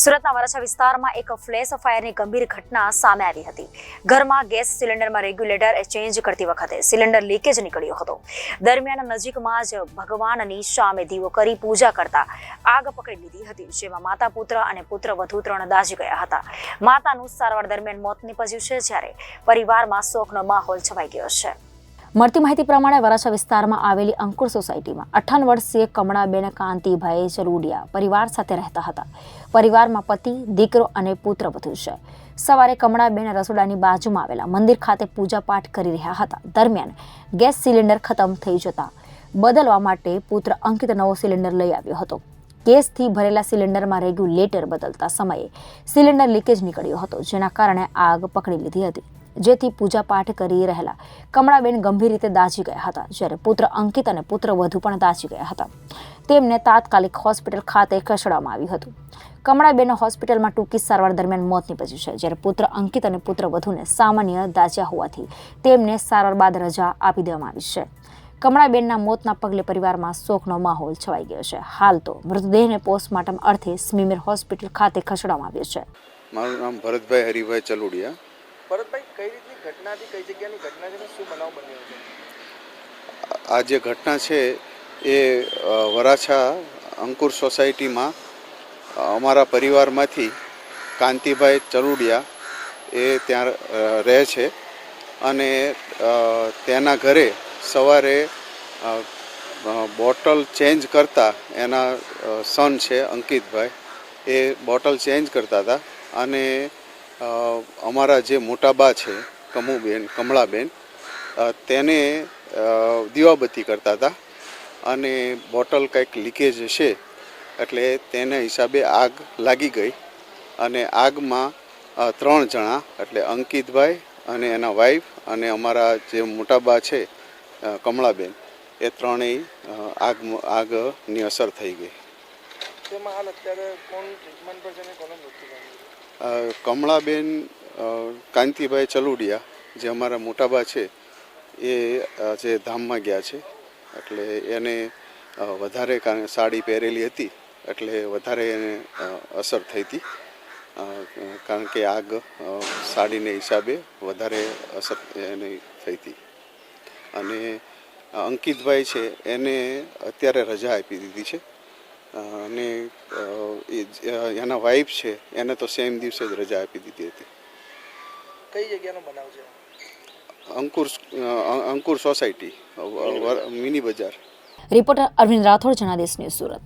સુરતના વરાછા વિસ્તારમાં એક ફ્લેશ ફાયરની ગંભીર ઘટના સામે આવી હતી. ઘરમાં ગેસ સિલિન્ડરમાં રેગ્યુલેટર ચેન્જ કરતી વખતે સિલિન્ડર લીકેજ નીકળ્યો હતો. દરમિયાન નજીકમાં જ ભગવાનની સામે દીવો કરી પૂજા કરતા આગ પકડી લીધી હતી, જેમાં માતા પુત્ર અને પુત્ર વધુ ત્રણ દાઝી ગયા હતા. માતાનું સારવાર દરમિયાન મોત નીપજ્યું છે જ્યારે પરિવારમાં શોકનો માહોલ છવાઈ ગયો છે. મળતી માહિતી પ્રમાણે વરાછા વિસ્તારમાં આવેલી અંકુર સોસાયટીમાં અઠ્ઠાવન વર્ષીય કમળાબેન કાંતિભાઈ ચલુડિયા પરિવાર સાથે રહેતા હતા. પરિવારમાં પતિ, દીકરો અને પુત્ર વધુ છે. સવારે કમળાબેન રસોડાની બાજુમાં આવેલા મંદિર ખાતે પૂજાપાઠ કરી રહ્યા હતા. દરમિયાન ગેસ સિલિન્ડર ખતમ થઈ જતા બદલવા માટે પુત્ર અંકિત નવો સિલિન્ડર લઈ આવ્યો હતો. ગેસથી ભરેલા સિલિન્ડરમાં રેગ્યુલેટર બદલતા સમયે સિલિન્ડર લીકેજ નીકળ્યો હતો, જેના કારણે આગ પકડી લીધી હતી. જેથી પૂજા પાઠ કરી રહેલા. કમળાબેન ગંભીર રીતે દાઝી ગયા હતા, જ્યારે પુત્ર અંકિત અને પુત્ર વધુ પણ દાઝી ગયા હતા. તેમને તાત્કાલિક હોસ્પિટલ ખાતે ખસેડવામાં આવ્યું હતું. કમળાબેન હોસ્પિટલમાં ટૂંકી સારવાર દરમિયાન મોત નીપજ્યું છે, જ્યારે પુત્ર અંકિત અને પુત્ર વધુને સામાન્ય દાઝ્યા હોવાથી તેમને સારવાર બાદ રજા આપી દેવામાં આવી છે. કમળાબેનના મોતના પગલે પરિવારમાં શોકનો માહોલ છવાઈ ગયો છે. હાલ તો મૃતદેહને પોસ્ટમોર્ટમ અર્થે સ્મીમેર હોસ્પિટલ ખાતે ખસેડવામાં આવ્યો છે. મારું નામ ભરતભાઈ હરિભાઈ ચલુડિયા. ભરતભાઈ, કઈ રીતની ઘટના હતી? કઈ જગ્યાની ઘટના છે? શું બનાવ બન્યો છે આ જે ઘટના છે એ વરાછા અંકુર સોસાયટીમાં અમારા પરિવારમાંથી કાંતિભાઈ ચલુડિયા એ ત્યાં રહે છે અને તેના ઘરે સવારે બોટલ ચેન્જ કરતા એના સન છે અંકિતભાઈ એ બોટલ ચેન્જ કરતા હતા અને અમારા જે મોટા બા છે, કમુબેન, કમળાબેન તેને દીવાબત્તી કરતા હતા અને બોટલ કંઈક લીકેજ છે એટલે તેના હિસાબે આગ લાગી ગઈ અને આગમાં ત્રણ જણા, એટલે અંકિતભાઈ અને એના વાઈફ અને અમારા જે મોટા બા છે કમળાબેન, એ ત્રણેય આગ, આગની અસર થઈ ગઈ. કમળાબેન કાંતિભાઈ ચલુડિયા જે અમારા મોટાબા છે, એ જે ધામમાં ગયા છે. એટલે એને વધારે સાડી પહેરેલી હતી, એટલે વધારે એને અસર થઈ હતી. કારણ કે આગ સાડીને હિસાબે વધારે અસર એની થઈ હતી. અને અંકિતભાઈ છે, એને અત્યારે રજા આપી દીધી છે. અને એ એના વાઈફ છે એને તો સેમ દિવસે જ રજા આપી દીધી હતી. કઈ જગ્યાનો બનાવ છે? અંકુર અંકુર સોસાયટી મિની બજાર. Reporter Arvind Rathod Janadesh news Surat.